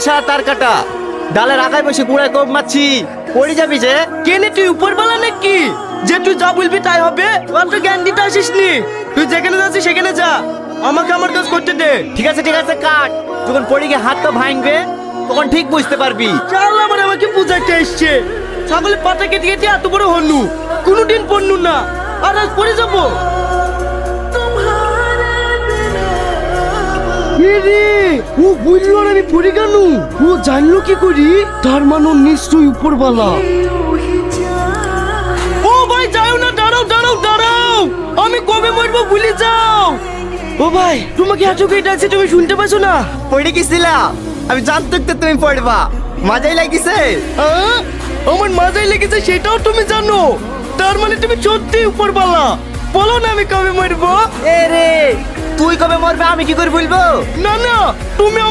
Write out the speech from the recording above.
সারা তার কাটা। ডালের আগায় বসে মারছি। পড়ে যাবি যে? কেনে তুই উপরবেলা নাকি? যে তুই যা বলবি তাই হবে। অত জ্ঞান দিতে আসিস নি। তুই যেখানে যাচ্ছিস সেখানে যা। আমাকে আমার কাজ করতে দে। ঠিক আছে ঠিক আছে কাট। যখন পড়ে গিয়ে হাত তো ভাঙবে তখন ঠিক বুঝতে পারবি। চাল আবার আমাকে বুঝাইতে এসছে। ছাগলের পাতা কেটে কেটে এত বড় হনু। কোনোদিন পড়নু না। আর আজ পড়ে যাব। ও বুঝলো না আমি পড়ে কেন? ও জানলো কি করি? তার মানে নিশ্চয়ই উপরবালা ও ভাই যাও না দাঁড়াও দাঁড়াও দাঁড়াও। আমি কবে মরবো ভুলে যাও। ও ভাই তোমাকে এত কেটে আছে তুমি শুনতে পাচ্ছ না? পড়ে গেছিলাম। আমি জানতাম তো তুমি পড়বা। মাজাই লাগিছে? আহ? আমার মাজাই লেগেছে সেটাও তুমি জানো। তার মানে তুমি সত্যি উপরবালা বলো না আমি কবে মরবো? এ রে তুই কবে মরবে আমি কি করে বলব না না তুমি